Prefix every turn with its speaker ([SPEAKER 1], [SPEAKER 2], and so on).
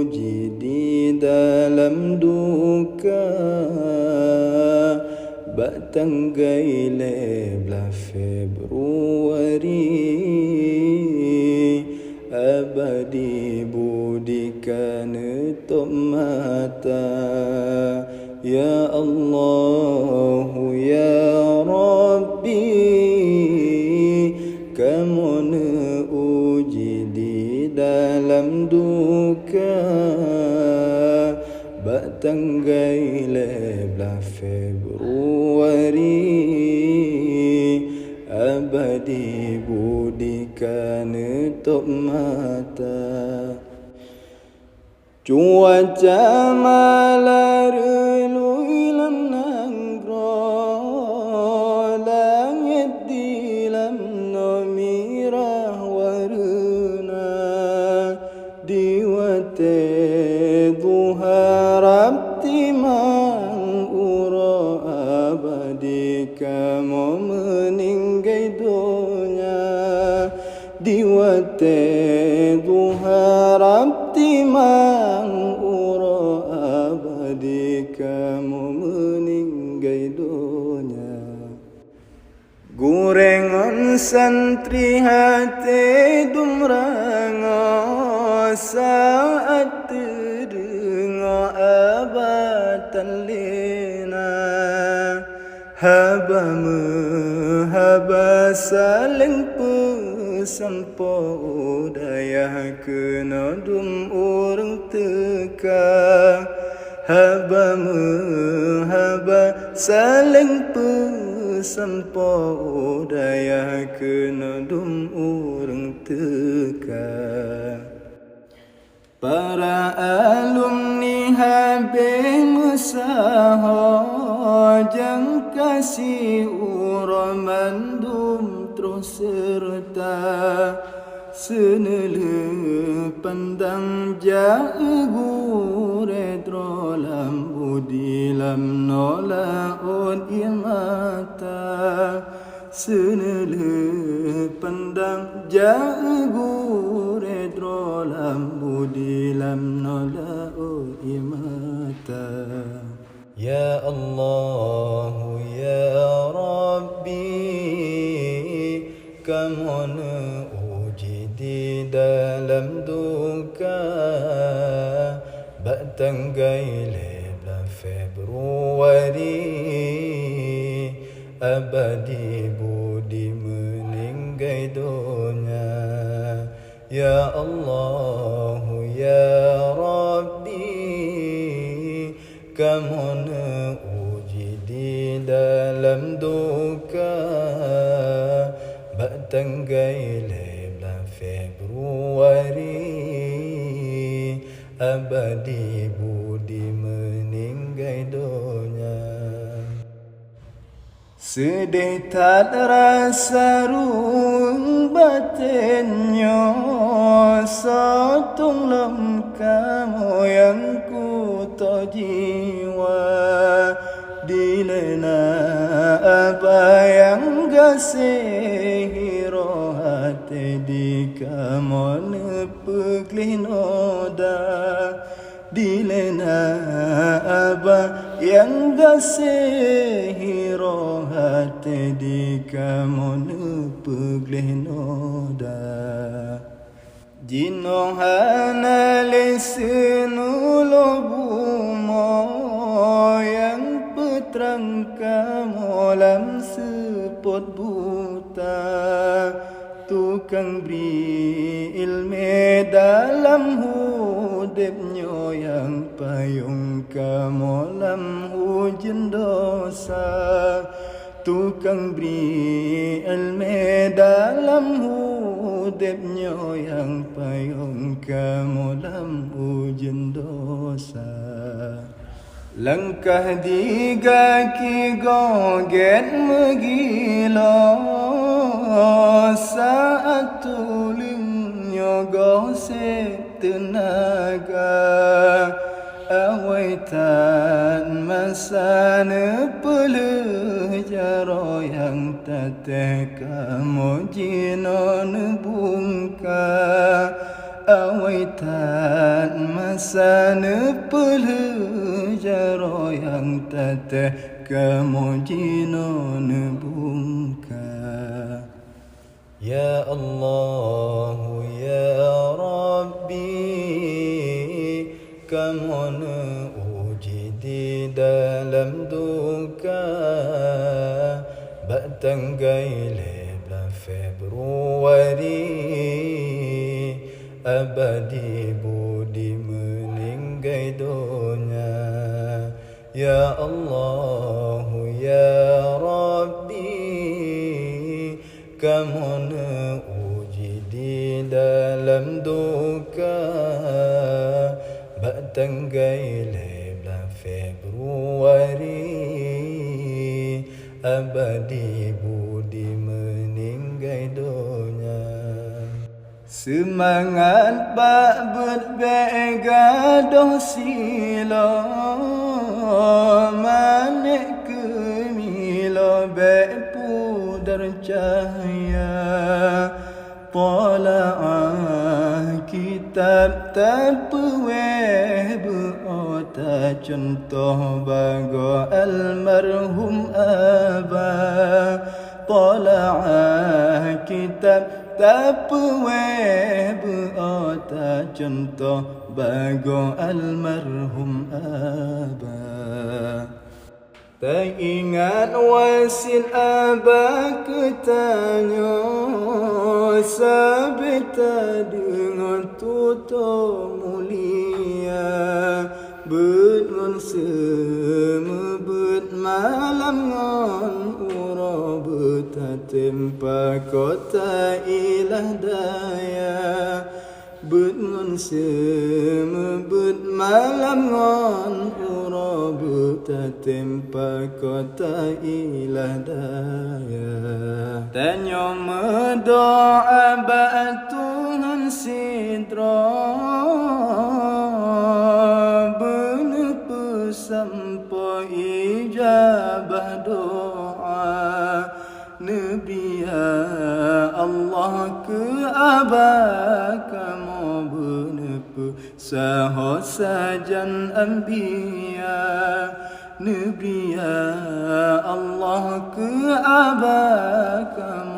[SPEAKER 1] uji di dalam duka Batanggai leblah Februari. Abadi budikan tok mata. Ya Allah Ya duka Batanggai leblah Februari. Abadi budikan tok mata. Cuaca malar duha rabti mang uro abadi kamu meninggai dunia. Diwate duha rabti mang uro abadi kamu meninggai dunia. Gurengon santri hati dumrango saat terdengo abatan lena. Haba haba saling pesan po daya kena dum orang teka. Haba haba saling pesan po daya kena dum orang teka Para alumni habe musaho Jang kasih uramandum terus serta. Senele pandang jagu retro lambu di lam nola on imata. Senele pandang retro lambu di lam nola on imata Ya Allah Ya Rabbi Kamu uji di dalam duka Batanggai leblah Februari Abadi budi Kamu uji di dalam duka? Batanggai leblah Februari. Abadi budi meninggai dunia. Sedih tak rasa batin nyosa tung lam kamu yang ku jiwa di lena apa yang gasih rohate di kamone nepeklih dilena di apa yang gasih hati di kamu nepekli noda Jinohana lesenu lobumo yang petrang kamu lam sepot buta. Tukang beri ilmu dalam hudipnya yang payung kamu lam hujan dosa. Tukang beri ilmu dalam hudipnya yang payung kamu hujan dosa. Langkah di kaki goget megilo. Saat tulingnya gosip tenaga Awaitan masa nepeleh jaro yang tateh kamu jinon bungka Awaitan oi tan masa ne pelu jaro yang tate kemujino ne bungka Ya Allah kamu ne uji di dalam duka batang gaile bulan Februari abadi budi meninggai dunia Ya Allah gaile bulan Februari abadi budi meninggai dunia. Semangat bak berbega doh sila Manik kemila bek pudar cahaya. Tala'ah kitab berota contoh bago almarhum abah Tala'ah kitab tapweh berota contoh bago almarhum abah Tak ingat wasil abah ketanya Sabita dengan tuto Semebut malam ngon Ura betatempa kota ilah daya. Bengun semebut malam ngon Ura betatempa kota ilah daya. Tanya mendoa batuhan sidra abah kamu benepu Sahot sajan anbiya Nabi ya Allah ke abah kamu